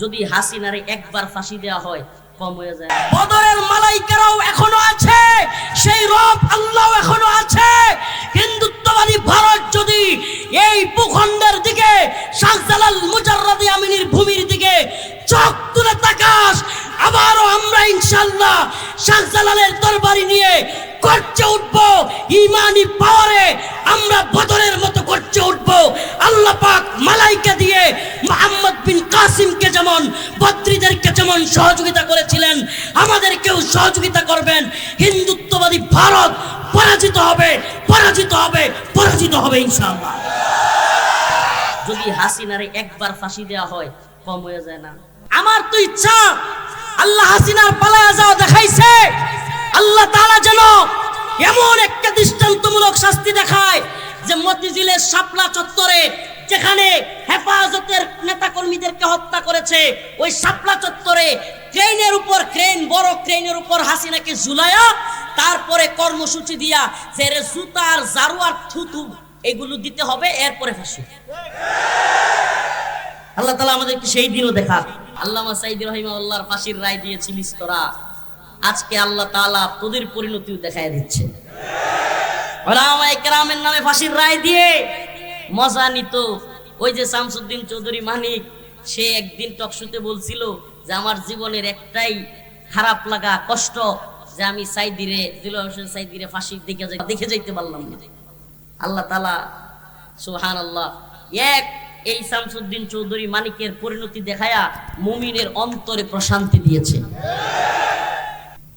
যদি হাসিনারে একবার ফাঁসি দেওয়া হয়, কম হয়ে যায়। বদরের মালাইকারাও এখনও আছে, সেই রব আল্লাহ এখনও আছে। হিন্দুত্ববাদী ভারত যদি এই ভূখণ্ডের দিকে শাহজালাল মুজাররাদি আমিনীর ভূমির দিকে চোখ তুলে তাকাস আবারও আমরা ইনশাল্লাহ শাহজালালের দরবারি নিয়ে করছে উঠবো, ইমানি পাওয়ারে আমরা বদরের মতো করছে উঠবো। আল্লাহ পাক মালাইকা দিয়ে মোহাম্মদ বিন কাসিমকে যেমন বদ্রীদেরকে যেমন সহযোগিতা করেছিলেন, আমাদেরকেও সহযোগিতা করবেন। হিন্দুত্ববাদী ভারত পরাজিত হবে পরাজিত হবে পরাজিত হবে ইনশাআল্লাহ। যদি হাসিনারে একবার ফাঁসি দেওয়া হয়, কম হয়ে যায় না। আমার তো ইচ্ছা, আল্লাহ হাসিনার পালায়া যাওয়া দেখাইছে। আল্লাহ তাআলা যেন এমন একটা দৃষ্টান্তমূলক শাস্তি দেখায় যে মতিঝিলের শাপলা চত্বরে যেখানে হেফাজতের নেতাকর্মীদেরকে হত্যা করেছে, ওই শাপলা চত্বরে ক্রেনের উপর ক্রেন, বড় ক্রেনের উপর হাসিনাকে ঝুলায়া তারপরে কর্মসূচি দিয়া যে রে জুতার, জারুয়ার, থুতু এগুলো দিতে হবে, এরপরে ফাঁসি। আল্লাহ তালা আমাদেরকে সেই দিনও দেখা আল্লামা সাইদ রহিমাউল্লাহর ফাঁসির রায় দিয়েছিলিস তোরা। আজকে আল্লাহ তাআলা তোদের পরিণতিও দেখায় দিচ্ছে। কেরামের নামে ফাঁসির রায় দিয়ে মজা নিত। ওই যে শামসুদ্দিন চৌধুরী মানিক, সে একদিন টকশুতে বলছিল যে, আমার জীবনের একটাই খারাপ লাগা, কষ্ট যে আমি সাইদিরে দিল হোসেন সাইদিরে ফাঁসির দিকে দেখে যাইতে পারলাম না। আল্লাহ তালা সুহান আল্লাহ এক এই শামসুদ্দিন চৌধুরী মানিকের পরিণতি দেখায়া মুমিনের অন্তরে প্রশান্তি দিয়েছে।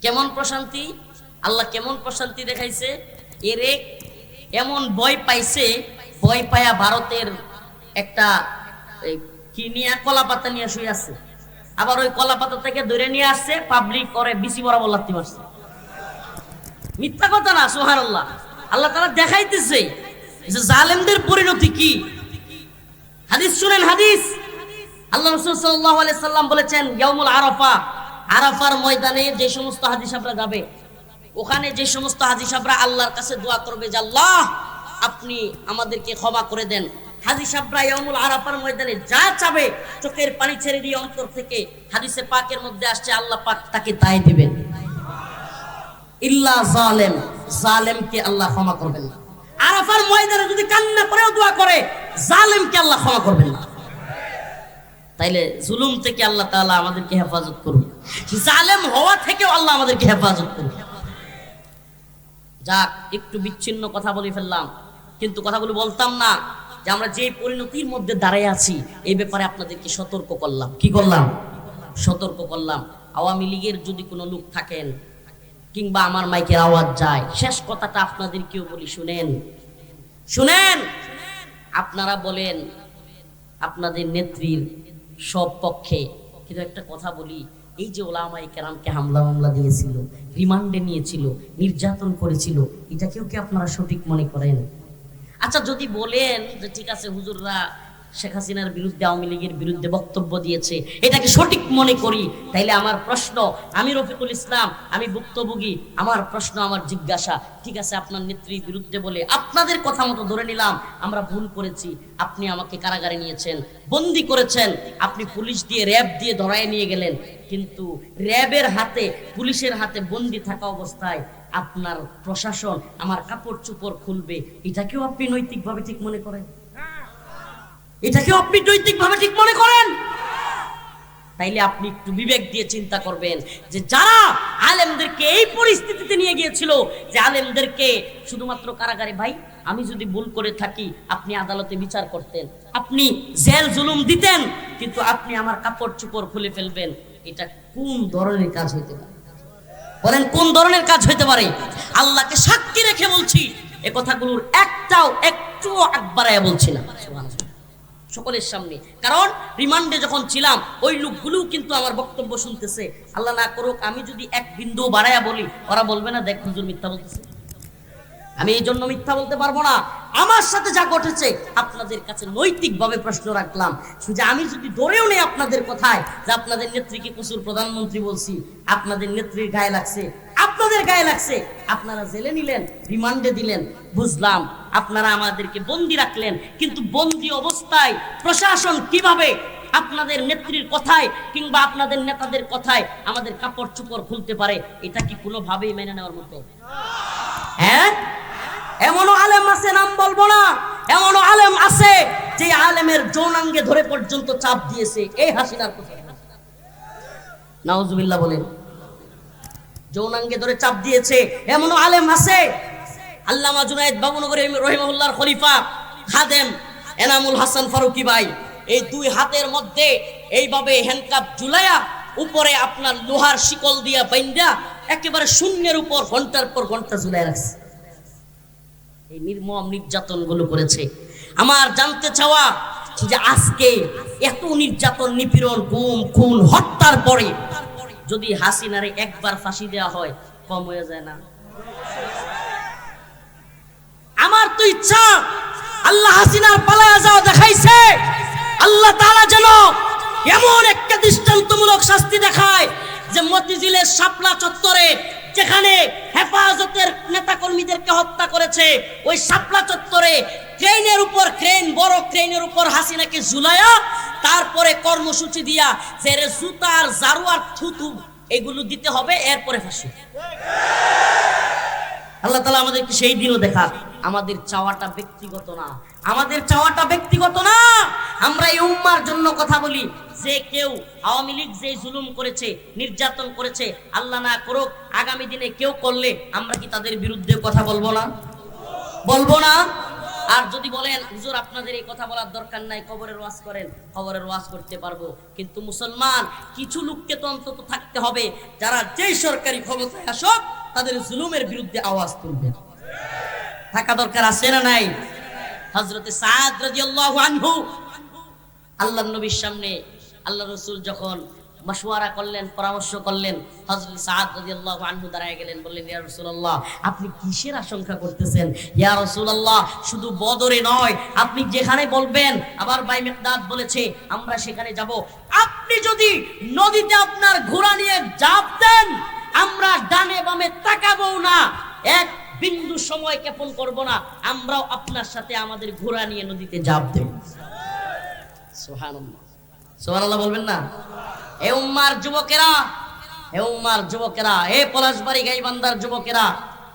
কেমন প্রশান্তি? আল্লাহ কেমন প্রশান্তি দেখাইছে? এরে এমন ভয় পাইছে, ভয় পায়া ভারতের একটা কি নিয়ে কলা পাতা নিয়ে শুয়ে আছে। আবার ওই কলা পাতা থেকে ধরে নিয়ে আসছে পাবলিক করে বিসি বরাবর লাত্তি মারছে। মিথ্যা কথা না সোহান আল্লাহ আল্লাহ তারা দেখাইতেছে যে জালেমদের পরিণতি কি? হাদিস শুনেন, হাদিস। আল্লাহ রসুল সাল্লাহ সাল্লাম বলেছেন ইয়ামুল আরাফা আরাফার ময়দানে যে সমস্ত হাদিস আমরা যাবে, ওখানে যে সমস্ত হাজি সাহরা আল্লাহর কাছে দোয়া করবে যে, আল্লাহ, আপনি আমাদেরকে ক্ষমা করে দেন। হাজি সাহরা ইয়ামুল আরাফার ময়দানে যা চাবে, চোখের পানি ছেড়ে দিয়ে অন্তর থেকে হাদিসে পাকের মধ্যে আসছে, আল্লাহ পাক তাকে তাই দিবেন। ইল্লা জালেম, জালেমকে আল্লাহ ক্ষমা করবেন না। আরাফার ময়দানে যদি কান্না করেও দোয়া করে জালেমকে আল্লাহ ক্ষমা করবেন না। তাইলে জুলুম থেকে আল্লাহ তাআলা আমাদেরকে হেফাজত করুন। জালেম হওয়া থেকেও আল্লাহ আমাদেরকে হেফাজত করুন। যাক একটু বিচ্ছিন্ন কথা বলে ফেললাম। কিন্তু কথাগুলো বলতাম না যে আমরা যে পরিণতির মধ্যে দাঁড়ায় আছি এই ব্যাপারে আপনাদেরকে সতর্ক করলাম। কি করলাম? সতর্ক করলাম। আওয়ামী লীগের যদি কোনো লোক থাকেন কিংবা আমার মাইকের আওয়াজ যায় শেষ কথাটা আপনাদেরকেও বলি শুনেন। শুনেন? আপনারা বলেন, আপনাদের নেত্রীর সব পক্ষে। কিন্তু একটা কথা বলি, এই যে ওলামাই কেরামকে হামলা মামলা দিয়েছিল, রিমান্ডে নিয়েছিল, নির্যাতন করেছিল এটা কেউ কি আপনারা সঠিক মনে করেন? আচ্ছা যদি বলেন যে ঠিক আছে হুজুররা শেখ হাসিনার বিরুদ্ধে আওয়ামী লীগের বিরুদ্ধে বক্তব্য দিয়েছে। এটাকে সঠিক মনে করি, তাইলে আমার প্রশ্ন, আমি রফিকুল ইসলাম, আমি ভুক্তভোগী, আমার প্রশ্ন, আমার জিজ্ঞাসা। ঠিক আছে, আপনার নেত্রীর বিরুদ্ধে বলে আপনাদের কথা মতো ধরে নিলাম, আমরা ভুল করেছি, আপনি আমাকে কারাগারে নিয়েছেন, বন্দি করেছেন, আপনি পুলিশ দিয়ে র্যাব দিয়ে ধরায় নিয়ে গেলেন, কিন্তু র্যাবের হাতে, পুলিশের হাতে বন্দি থাকা অবস্থায় আপনার প্রশাসন আমার কাপড় চোপড় খুলবে, এটাকেও আপনি নৈতিকভাবে ঠিক মনে করেন? এটাকেও আপনি নৈতিকভাবে ঠিক মনে করেন? তাইলে আপনি একটু বিবেক দিয়ে চিন্তা করবেন যে যারা আলেমদেরকে এই পরিস্থিতিতে নিয়ে গিয়েছিল, যে আলেমদেরকে শুধুমাত্র কারাগারে, ভাই, আমি যদি ভুল করে থাকি, আপনি আদালতে বিচার করতেন। আপনি জেল জুলুম দিতেন, কিন্তু আপনি আমার কাপড় চোপড় খুলে ফেলবেন। এটা কোন ধরনের কাজ হইতে পারে? বলেন, কোন ধরনের কাজ হইতে পারে? আল্লাহকে সাক্ষী রেখে বলছি, এ কথাগুলোর একটাও একটুও আকবারায় বলছি না। সকলের সামনে। কারণ, রিমান্ডে যখন ছিলাম, ওই লোকগুলোও কিন্তু আমার বক্তব্য শুনতেছে। আল্লাহ না করুক, আমি যদি এক বিন্দু বাড়াইয়া বলি, ওরা বলবে না, দেখ হুজুর মিথ্যা বলতেছে। আমি এই জন্য মিথ্যা বলতে পারব না। আমার সাথে যা ঘটেছে, আপনাদের কাছে নৈতিকভাবে প্রশ্ন রাখলাম। যে আমি যদি ধরেও নেই আপনাদের কথায়, যে আপনাদের নেত্রীকে প্রচুর প্রধানমন্ত্রী বলছি, আপনাদের নেত্রীর গায়ে লাগছে আপনাদের গায়ে লাগছে। আপনারা জেলে নিলেন, রিমান্ডে দিলেন, বুঝলাম। আপনারা আমাদেরকে বন্দি রাখলেন, কিন্তু বন্দি অবস্থায় প্রশাসন কীভাবে আপনাদের নেত্রীর কথায় কিংবা আপনাদের নেতাদের কথায় আমাদের কাপড় চোপড় খুলতে পারে, এটা কি কোনোভাবেই মেনে নেওয়ার মতো? হ্যাঁ? এমনও আলেম আছে, নাম বলব না। এমনও আলেম আছে, যে আলেমের যৌনাঙ্গে ধরে পর্যন্ত চাপ দিয়েছে। এই হাসিনার কথা। নাউজুবিল্লাহ বলেন। যৌনাঙ্গে ধরে চাপ দিয়েছে। এমনও আলেম আছে? আল্লামা জুনায়েদ বাবুনগর রহিমাহুল্লাহর খলিফা খাদেম এনামুল হাসান ফারুকি ভাই। এই দুই হাতের মধ্যে এইভাবে হ্যান্ডকাপ ঝুলাইয়া উপরে আপনার লোহার শিকল দিয়া বাইন্দা একেবারে শূন্যের উপর ঘণ্টার পর ঘণ্টা ঝুলাই রাখছে। এই নির্মম নির্যাতনগুলো করেছে। আমার জানতে চাওয়া যে আজকে এত নির্যাতন, নিপীড়ন, গুম, খুন, হত্যার পরে যদি হাসিনারে একবার ফাঁসি দেওয়া হয়, কম হয়ে যায় না। আমার তো ইচ্ছা, আল্লাহ হাসিনার পালায়া যাও দেখাইছে। আল্লাহ তাআলা যেন এমন একটা দৃষ্টান্তমূলক শাস্তি দেখায় যে মতিঝিলের শাপলা চত্বরে যেখানে হেফাজতের নেতাকর্মীদেরকে হত্যা করেছে, ওই শাপলা চত্বরে ক্রেনের উপর ক্রেন বড় ক্রেনের উপর হাসিনাকে ঝুলায়া তারপরে কর্মসূচি দিয়া যে রে জুতার জারুয়ার থুতু এগুলো দিতে হবে, এরপরে ফাঁসি আল্লাহ তালা আমাদেরকে সেই দিনও দেখা, আমাদের চাওয়াটা ব্যক্তিগত না। আমাদের চাওয়াটা ব্যক্তিগত না। আমরা এই উম্মার জন্য কথা বলি, যে কেউ আওয়ামী লীগ যে জুলুম করেছে, নির্যাতন করেছে, আল্লাহ না করুক, আগামী দিনে কেউ করলে আমরা কি তাদের বিরুদ্ধে কথা বলব না? বলব না? আর যদি বলেন, হুজুর, আপনাদের এই কথা বলার দরকার নাই কবরের ওয়াজ করেন। কবরের ওয়াজ করতে পারব। কিন্তু মুসলমান, কিছু লোককে তো অন্তত থাকতে হবে, যারা যেই সরকারি ক্ষমতায় আসক, তাদের জুলুমের বিরুদ্ধে আওয়াজ তুলবে। থাকা দরকার আছে না নাই? হজরতে সাদ রাদিয়াল্লাহু আনহু, আল্লাহর নবীর সামনে আল্লাহ রসুল যখন মশওয়ারা করলেন, পরামর্শ করলেন। হযরত সাদ রাদিয়াল্লাহু আনহু দাঁড়ায় গেলেন, বললেন, ইয়া রাসূলুল্লাহ, আপনি কিসের আশঙ্কা করতেছেন? ইয়া রাসূলুল্লাহ, শুধু বদরে নয়, আপনি যেখানে বলবেন, আবার বাই মিকদাদ বলেছে, আমরা সেখানে যাব। আপনি যদি নদীতে আপনার ঘোড়া নিয়ে জাপ দেন আমরা ডানে বামে তাকাবো না। এক বিন্দু সময় ক্ষেপণ করব না, আমরাও আপনার সাথে আমাদের ঘোড়া নিয়ে নদীতে জাপ দেব সুবহানাল্লাহ। সুবহানাল্লাহ বলবেন না? এ উম্মার যুবকেরা হে উম্মার যুবকেরা, এ পলাশবাড়ি গাইবান্দার যুবকেরা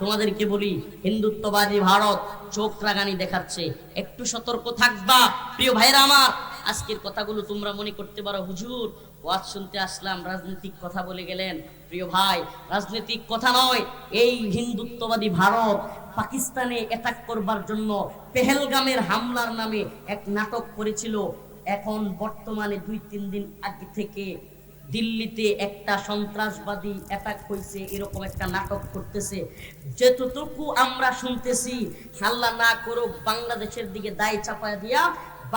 তোমাদেরকে বলি? হিন্দুত্ববাদী ভারত চোখ রাগানি দেখাচ্ছে। একটু সতর্ক থাকবা, প্রিয় ভাইরা আমার। আজকের কথাগুলো তোমরা মনে করতে পারো, হুজুর, ওয়াজ শুনতে আসলাম, রাজনৈতিক কথা বলে গেলেন। প্রিয় ভাই, রাজনৈতিক কথা নয়, এই হিন্দুত্ববাদী ভারত পাকিস্তানে অ্যাটাক করবার জন্য পেহেলগামের হামলার নামে এক নাটক করেছিল। এখন বর্তমানে দুই, তিন দিন আগে থেকে দিল্লিতে একটা সন্ত্রাসবাদী অ্যাটাক হয়েছে এরকম একটা নাটক করতেছে। যতটুকু আমরা শুনতেছি আল্লাহ না করুক, বাংলাদেশের দিকে দায় চাপায় দিয়া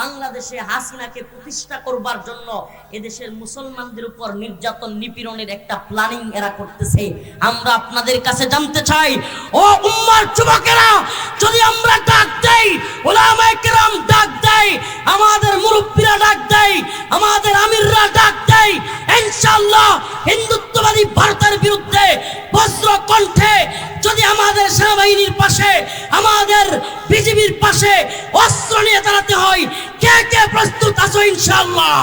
বাংলাদেশে হাসিনাকে প্রতিষ্ঠা করবার জন্য এদেশের মুসলমানদের উপর নির্যাতন নিপীড়নের একটা প্ল্যানিং এরা করতেছে। আমরা আপনাদের কাছে জানতে চাই, ও উম্মার যুবকেরা, যদি আমরা ডাক দেই, ওলামায়ে কেরাম ডাক দেয়, আমাদের মুরব্বীরা ইনশাআল্লাহ।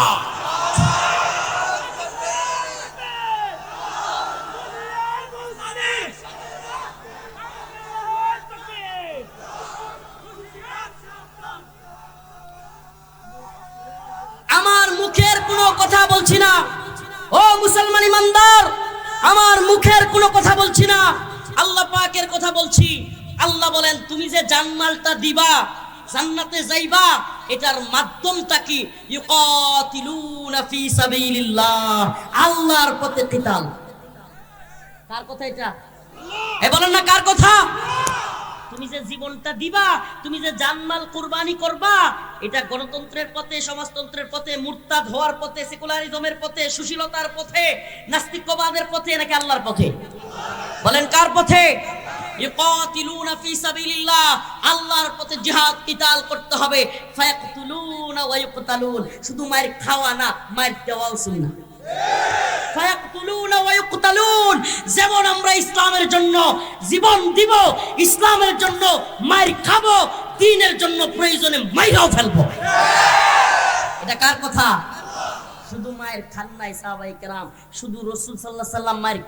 আমার মুখের কোনো কথা বলছি না। ও মুসলমান ইমানদার, আমার মুখের কোনো কথা বলছি না। আল্লাহ পাকের কথা বলছি। আল্লাহ বলেন, তুমি যে জানমালটা দিবা জান্নাতে যাইবা, এটার মাধ্যমটা কি? ইউকাতিলুনা ফি সাবিলিল্লাহ, আল্লাহর পথে কিতাল। কার কথা এটা? এ বলেন না কার কথা? তুমি যে জীবনটা দিবা, তুমি যে জানমাল কুরবানি করবা, এটা গণতন্ত্রের পথে, সমাজতন্ত্রের পথে, মুরতাদ হওয়ার পথে, সেকুলারিজমের পথে, সুশীলতার পথে, নাস্তিকবাদের পথে, নাকি আল্লাহর পথে? বলেন কার পথে? আল্লাহর পথে কিতাল করতে হবে। শুধু খাওয়া না যেমন আমরা ইসলামের জন্য জীবন দিব, ইসলামের জন্য মার খাব দ্বীনের জন্য প্রয়োজনে মাইরাও ফেলব। এটা কার কথা? মায়ের সাহাবাই কেরাম। শুধু রসুল সাল্লাহ সাল্লাম মায়ের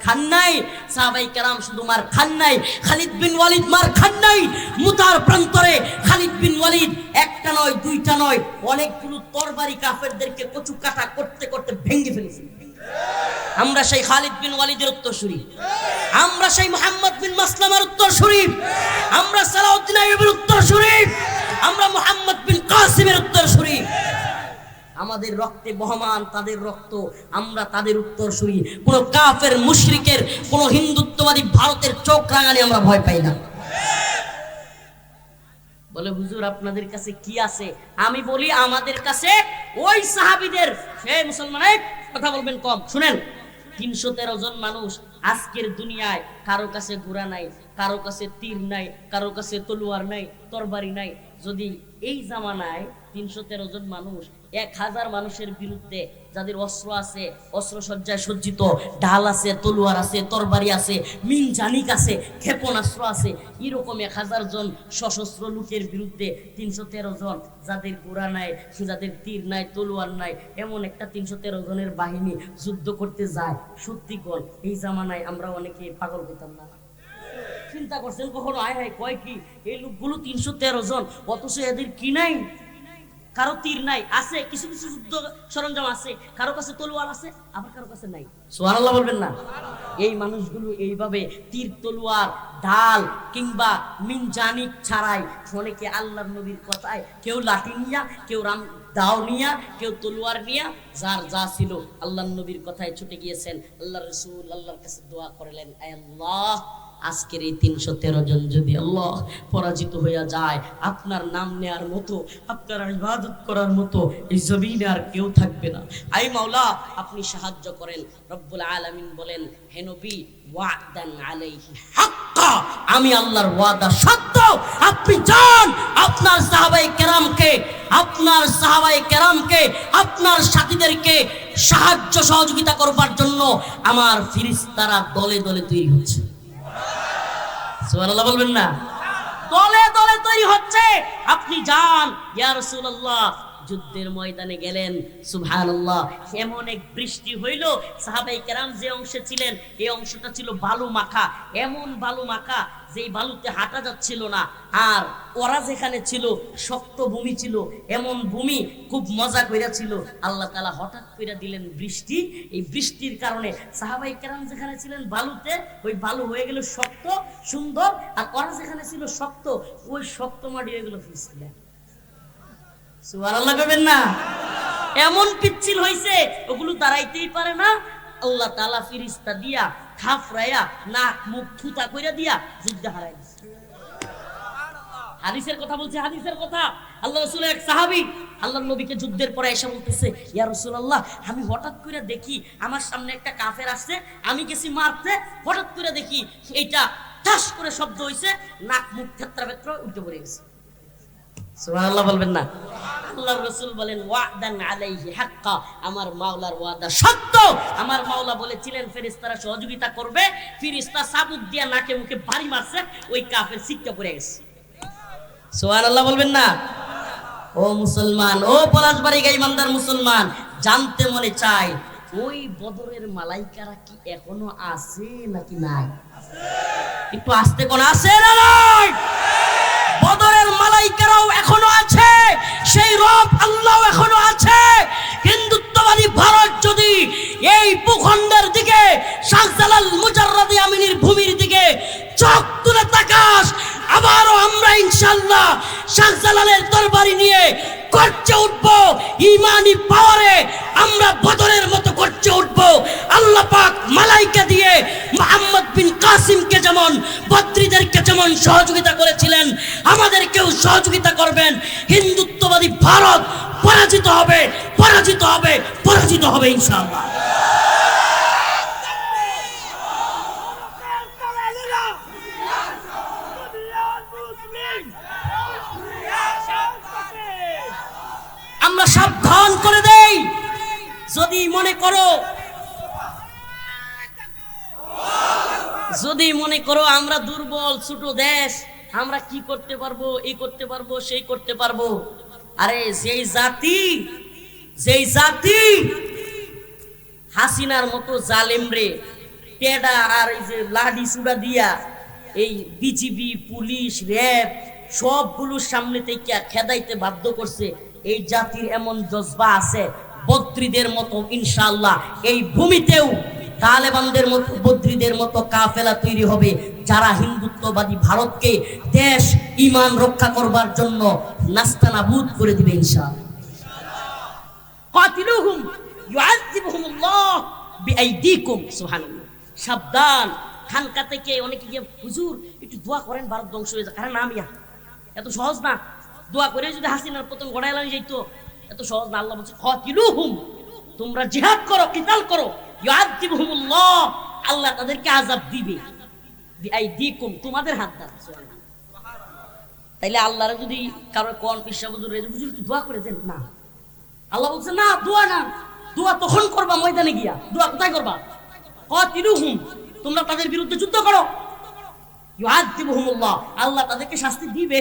সাহাবাই কেরাম শুধু মার খালিদ বিন ওয়ালিদ মার খান মুতার প্রান্তরে খালিদ বিন ওয়ালিদ একটা নয়, দুইটা নয়, অনেকগুলো তরবারি কাফেরদেরকে কচু কাটা করতে করতে ভেঙে ফেলেছি। আমরা সেই খালিদ বিন ওয়ালিদের উত্তরসূরি আমরা সেই মোহাম্মদ বিন মাসলামার উত্তরসূরি আমরা সালাউদ্দিন আইয়ুবের উত্তরসূরি আমরা মোহাম্মদ বিন কাসিমের উত্তরসূরি আমাদের রক্তে বহমান তাদের রক্ত, আমরা তাদের উত্তরসূরি কোন কাফের, মুশরিকের, কোন হিন্দুত্ববাদী ভারতের চোখ রাঙানি আমরা ভয় পাই না। বলে, হুজুর, আপনাদের কাছে কি আছে? আমি বলি, আমাদের কাছে ওই সাহাবিদের হে মুসলমান কথা বলবেন কম। শুনেন, তিনশো তেরো জন মানুষ আজকের দুনিয়ায় কারও কাছে ঘোড়া নাই, কারও কাছে তীর নাই, কারও কাছে তলোয়ার নাই, তরবারি নাই। যদি এই জামানায় তিনশো তেরো জন মানুষ এক হাজার মানুষের বিরুদ্ধে যাদের অস্ত্র আছে অস্ত্র সজ্জায় সজ্জিত ঢাল আছে, তলোয়ার আছে, তরবারি আছে মিন জানিক আছে, ক্ষেপণাস্ত্র আছে, এরকম এক হাজার জন সশস্ত্র লোকের বিরুদ্ধে তিনশো তেরো জন যাদের গোড়া নাই, যাদের তীর নাই, তলোয়ার নাই, এমন একটা তিনশো তেরো জনের বাহিনী যুদ্ধ করতে যায়। সত্যি কর এই জামানায় আমরা অনেকে পাগল হইতাম না। চিন্তা করছেন কখনো? আয় হায়, কয় কি? এই লোকগুলো তিনশো তেরো জন, অথচ এদের কি নাই? কারও তীর নাই, আছে, কিছু কিছু যুদ্ধ সরঞ্জাম আছে, কারও কাছে তলোয়ার আছে, আবার কারও কাছে নাই। সোহানাল্লাহ বলবেন না? এই মানুষগুলো এইভাবে তীর, তলোয়ার ঢাল কিংবা মিনজানিক ছাড়াই অনেকে আল্লাহর নবীর কথায় কেউ লাঠি নিয়া, কেউ রাম, দাও নিয়া, কেউ তলোয়ার নিয়া, যার যা ছিল আল্লাহর নবীর কথায় ছুটে গিয়েছেন আল্লাহ রসুল আল্লাহর কাছে দোয়া করলেন আল্লাহ আজকের এই তিনশো তেরো জন যদি আল্লাহ পরাজিত হইয়া যায়, আপনার নাম নেয়ার মতো, আপনার ইবাদত করার মতো এই জমিনে আর কেউ থাকবে না। আই মাওলা, আপনি সাহায্য করেন। রব্বুল আলামিন বলেন, হে নবী, ওয়াদান আলাইহি হাক্কা। আমি আল্লাহর ওয়াদা সত্য। আপনি যান আপনার সাহাবাই কেরামকে, আপনার সাহাবাই কেরামকে, আপনার সাথীদেরকে সাহায্য সহযোগিতা করবার জন্য আমার ফিরিস্তারা দলে দলে তৈরি হচ্ছে। সুবহানাল্লাহ বলবেন না। দলে দলে তৈরি হচ্ছে। আপনি যান ইয়া রাসূলুল্লাহ। যুদ্ধের ময়দানে গেলেন। সুবহানাল্লাহ। এমন এক বৃষ্টি হইল, সাহাবাই কেরাম যে অংশে ছিলেন, এই অংশটা ছিল বালু মাখা। এমন বালু মাখা যেই বালুতে হাঁটা যাচ্ছিল না। আর ওরা যেখানে ছিল, শক্ত ভূমি ছিল, এমন ভূমি খুব মজা কইরা ছিল। আল্লাহ তালা হঠাৎ কইরা দিলেন বৃষ্টি। এই বৃষ্টির কারণে সাহাবাই কেরাম যেখানে ছিলেন বালুতে, ওই বালু হয়ে গেল শক্ত, সুন্দর, আর ওরা যেখানে ছিল শক্ত, ওই শক্ত মাটি হয়ে গেল সুবহানাল্লাহ কইবেন না। এমন পিচ্ছিল হইছে, ওগুলো দাঁড়াইতেই পারে না। আল্লাহ তালা ফিরিস্তা দিয়া থাফরাইয়া নাক, মুখ থুতা কইরা দিয়া যুদ্ধ হারাই দিছে। হাদিসের কথা বলছে, হাদিসের কথা। আল্লাহ রসুল এক সাহাবি আল্লাহ নবীকে যুদ্ধের পরে এসে বলতেছে, ইয়া রসুল্লাহ আমি হঠাৎ করে দেখি আমার সামনে একটা কাফের আসছে, আমি গেছি মারতে, হঠাৎ করে দেখি এইটা ঠাস করে শব্দ হইছে, নাক, মুখ ক্ষেত্রা ভেত্র উঠে পড়ে গেছে। সুবহানাল্লাহ বলবেন না। আল্লাহর রাসূল বলেন, ওয়াদান আলাইহি হাক্কা। আমার মাওলার ওয়াদা সত্য। আমার মাওলা বলেছিলেন, ফেরেশতারা সহযোগিতা করবে। ফেরেশতা সাবুত দিয়া নাকে মুখে বাড়ি মারছে, ওই কাফের সিটটা পড়ে গেছে। বলবেন না? ও মুসলমান, ও পলাশবাড়ি মুসলমান, জানতে মনে চাই, ওই বদরের মালাইকারা কি এখনও আছে নাকি নাই? একটু আসতে কোন আছে না নাই? বদরের মালাইকারাও এখনও আছে, সেই রব আল্লাহ এখনও আছে। হিন্দুত্ববাদী ভারত যদি এই ভূখণ্ডের দিকে, শাহজালাল মুজাররাদি আমিনীর ভূমির দিকে চোখ তুলে তাকাস, আবারও আমরা ইনশাল্লাহ শাহজালালের দরবারি নিয়ে করছে উঠবো। ইমানি পাওয়ারে আমরা বদরের মতো করছে উঠবো। আল্লাহ পাক মালাইকা দিয়ে মোহাম্মদ বিন কাসিমকে যেমন বদ্রীদেরকে যেমন সহযোগিতা করেছিলেন, আমাদেরকেও সহযোগিতা করবেন। হিন্দুত্ববাদী ভারত পরাজিত হবে পরাজিত হবে পরাজিত হবে ইনশাআল্লাহ। আমরা সাবধান করে দেই। যদি মনে করো, যদি মনে করো আমরা দুর্বল, ছোট দেশ, আমরা কি করতে পারব এই করতে পারব, সেই করতে পারব। আরে যেই জাতি যেই জাতি, হাসিনার মতো জালেম রে টেডা আর এই যে লাডি সুডা দিয়া, এই বিজিবি, পুলিশ, র্যাব, সবগুলোর সামনে থেকে খেদাইতে বাধ্য করছে। এই জাতির এমন জজবা আছে, বদ্রীদের মতো, ইনশাআল্লাহ। এই ভূমিতেও তালেবানদের মতো, বদ্রীদের মতো কাফেলা তৈরি হবে, যারা হিন্দুত্ববাদী ভারতকে দেশ, ইমান রক্ষা করবার জন্য নাস্তানাবুদ করে দিবে, ইনশাআল্লাহ। সাবধান, খানকা থেকে অনেকে গিয়ে, হুজুর, একটু দোয়া করেন, ভারত ধ্বংস হয়ে যায় কারণ নামিয়া এত সহজ না। দোয়া করে যদি হাসিনার পতন গড়াইলা যাইতো, এত সহজ না, আল্লাহ বলছে, কাতিলুহুম, তোমরা জিহাদ করো, কিতাল করো ইউআযিবুহুমুল্লাহ আল্লাহ তাদেরকে আযাব দিবে। বিআইদিকুম, তোমাদের হাত দ্বারা, সুবহানাল্লাহ। তাইলে আল্লাহরা যদি কারও কোন পিসা হুজুর হুজুর একটু দোয়া করে দেন, না। আল্লাহ বলছে, না, দোয়া না, দোয়া তখন করবা, ময়দানে গিয়া, দোয়া কোথায় করবা? কাতিলুহুম, তোমরা তাদের বিরুদ্ধে যুদ্ধ করো। ইউআযিবুহুমুল্লাহ আল্লাহ তাদেরকে শাস্তি দিবে।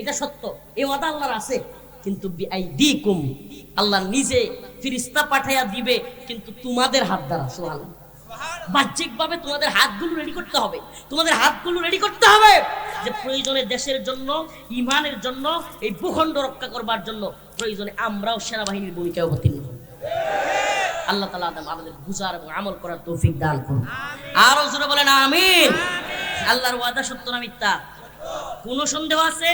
এটা সত্য এই ওয়াদা আল্লাহর আছে। কিন্তু আল্লাহ নিজে ফিরিস্তা পাঠাইয়া দিবে কিন্তু তোমাদের হাত দ্বারা সুবহানাল্লাহ। বাহ্যিকভাবে তোমাদের হাতগুলো রেডি করতে হবে। তোমাদের হাতগুলো রেডি করতে হবে যে প্রয়োজনে দেশের জন্য ইমানের জন্য এই ভূখণ্ড রক্ষা করবার জন্য প্রয়োজনে আমরাও সেনাবাহিনীর ভূমিকায় অবতীর্ণ হব। আল্লাহ তালা আদম আমাদের বুঝার এবং আমল করার তৌফিক দান করুন। আরও জোরে বলেন আমিন। আল্লাহর ওয়াদা সত্য না মিথ্যা? কোনো সন্দেহ আছে?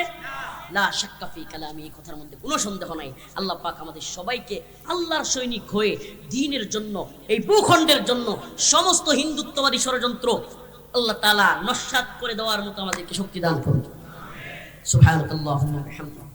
লা শাক্কাফি কালামি, এই কথার মধ্যে কোনো সন্দেহ নাই। আল্লাহ পাক আমাদের সবাইকে আল্লাহর সৈনিক হয়ে দিনের জন্য, এই ভূখণ্ডের জন্য সমস্ত হিন্দুত্ববাদী ষড়যন্ত্র আল্লাহ তালা নস্যাৎ করে দেওয়ার মতো আমাদেরকে শক্তি দান করুন। সুবহানাল্লাহুম্মা ওয়া বিহামদিহি।